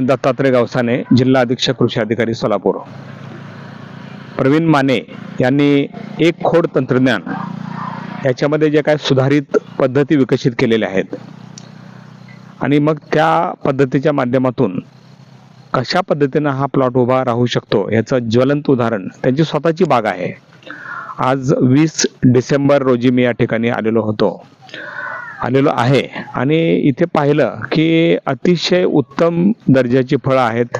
दत्तात्रय गावसाने जिल्हा अधीक्षक कृषी अधिकारी सोलापूर. प्रवीण माने यांनी एक खोड तंत्रज्ञान याच्यामध्ये जे काय सुधारित पद्धती विकसित केलेल्या आहेत. आणि मग त्या पद्धतीच्या माध्यमातून कशा पद्धतीनं हा प्लॉट उभा राहू शकतो याचं ज्वलंत उदाहरण त्यांची स्वतःची बाग आहे. आज वीस डिसेंबर रोजी मी या ठिकाणी आलेलो होतो. आलेलो आहे. आणि इथे पाहिलं की अतिशय उत्तम दर्जाची फळं आहेत.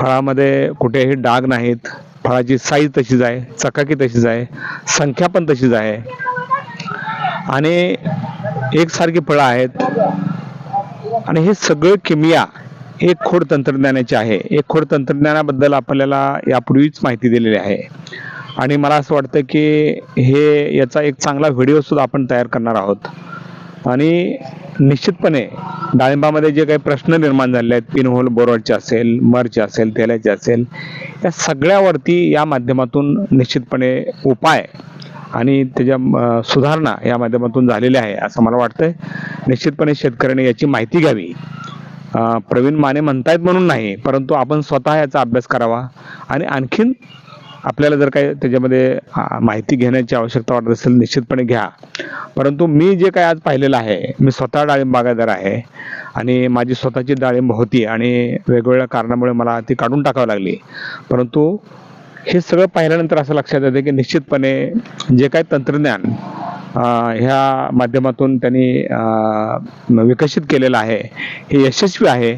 फळामध्ये कुठेही डाग नाहीत. फळाची साईज तशीच आहे चकाकी तशीच आहे संख्या पण तशीच आहे. आणि एकसारखी फळं आहेत. आणि हे सगळं किमिया एक खोड तंत्रज्ञानाचे आहे. एक खोड तंत्रज्ञानाबद्दल आपल्याला यापूर्वीच माहिती दिलेली आहे. आणि मला असं वाटतं की हे याचा एक चांगला व्हिडिओ सुद्धा आपण तयार करणार आहोत. आणि निश्चितपणे डाळिंबामध्ये जे काही प्रश्न निर्माण झाले आहेत पिनहोल बोरडचे असेल मरचे असेल तेलाचे असेल या सगळ्यावरती या माध्यमातून निश्चितपणे उपाय आणि त्याच्या सुधारणा या माध्यमातून झालेल्या आहे असं मला वाटतंय. निश्चितपणे शेतकऱ्याने याची माहिती घ्यावी. प्रवीण माने म्हणतायत म्हणून नाही परंतु आपण स्वतः याचा अभ्यास करावा आणि आणखीन आपल्याला जर काही त्याच्यामध्ये माहिती घेण्याची आवश्यकता वाटत असेल निश्चितपणे घ्या. परंतु मी जे काय आज पाहिलेलं आहे मी स्वतः डाळिंब बागायदार आहे आणि माझी स्वतःची डाळिंब होती आणि वेगवेगळ्या कारणामुळे मला ती काढून टाकावी लागली. परंतु हे सगळं पाहिल्यानंतर असं लक्षात येतं की निश्चितपणे जे काही तंत्रज्ञान ह्या माध्यमातून त्यांनी विकसित केलेलं आहे हे यशस्वी आहे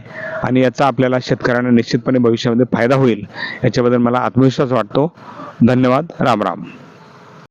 आणि याचा आपल्याला शेतकऱ्यांना निश्चितपणे भविष्यामध्ये फायदा होईल याच्याबद्दल मला आत्मविश्वास वाटतो. धन्यवाद. राम राम.